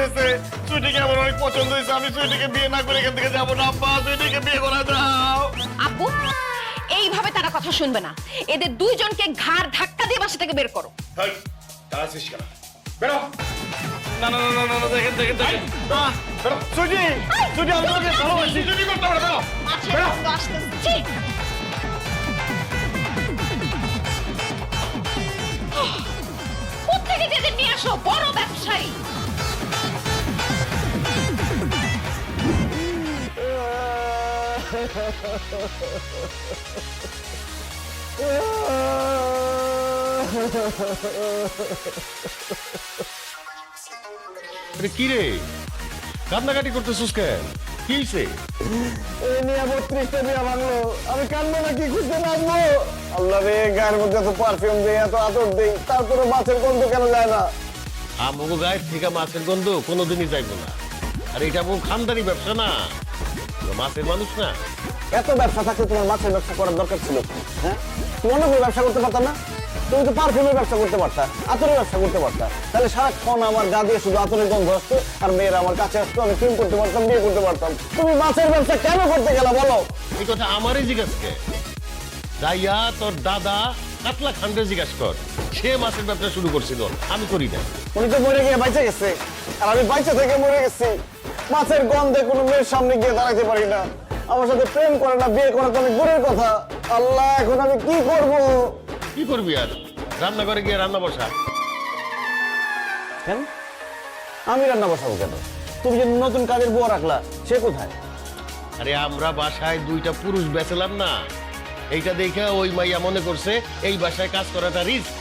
চাইতেছে সুইটিকে আমার অনেক পছন্দ হয়েছে আমি সুইটিকে বিয়ে না করে এখান থেকে যাব না। আব্বা সুইটিকে বিয়ে করে দাও। আপু এইভাবে তারা কথা শুনবে না। এদের দুইজনকে ঘাড় ধাক্কা দিয়ে বাসা থেকে বের করো। হেই, দাঁড়াচ্ছিস কেন? বেরো। না না না না না দেখেন দেখেন দেখেন। বেরো। সুইটি সুইটি আমি তোমাকে ভালোবাসি। সুইটি করতে পারো বেরো। বেরো। আসতেছে ছি! কোত্থেকে যে এদের নিয়ে আসো? বড় ব্যবসায়ী। কি রে? কান্নাকাটি করতেছিস কেন কি হয়েছে এই নিয়ে বত্রিশটা বিয়া ভাঙলো। আমি কানবো না কি খুঁজতে নামবো। আল্লাহ রে গায়ের মধ্যে এত পারফিউম দেই এত আতর দেই তারপরে মাছের গন্ধ কেন যায় না? আমগো গায়ের থেকে মাছের গন্ধ কোনোদিনই যাইব না। আর এটা বহু খানদারি ব্যবসা না। মাছের মানুষ না। এত ব্যবসা থাকলে তোমার মাছের ব্যবসা করার দরকার ছিল হ্যাঁ? তুমি অন্য কোনো ব্যবসা করতে পারতা না? তুমি তো পারফিউমের ব্যবসা করতে পারতা আতরের ব্যবসা করতে পারতা। তাহলে সারাক্ষণ আমার গা দিয়ে শুধু আতরের গন্ধ আসতো আর মেয়েরা আমার কাছে আসতো আমি করতে পারতাম বিয়ে করতে পারতাম। তুমি মাছের ব্যবসা কেন করতে গেলা বলো? এই কথা আমারই জিজ্ঞাসা কে? যাইয়া তোর দাদা কাতলা খান্ডে জিজ্ঞাসা কর। সে মাছের ব্যবসা শুরু করছিল আমি করি না উনি তো মরে গিয়ে বাইচে গেছে আর আমি বাইচে থেকে মরে গেছি। মাছের গন্ধে কোনো মেয়ের সামনে গিয়ে দাঁড়াতে পারি না। আমার সাথে প্রেম করে না বিয়ে করা তো অনেক দূরের কথা। আল্লাহ এখন আমি কি করব? কি করবি আর? রান্নাঘরে গিয়ে রান্না বসা। কেন? আমি রান্না বসাবো কেন? তুমি যে নতুন কাজের বউ রাখলা সে কোথায়? আরে আমরা বাসায় দুইটা পুরুষ বেচলাম না। এইটা দেখে ওই মাইয়া মনে করছে এই বাসায় কাজ করাটা রিস্ক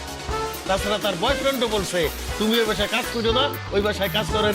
তাছাড়া তার বয়ফ্রেন্ডও বলছে তুমি ওই বাসায় কাজ করো না ওই বাসায় কাজ করা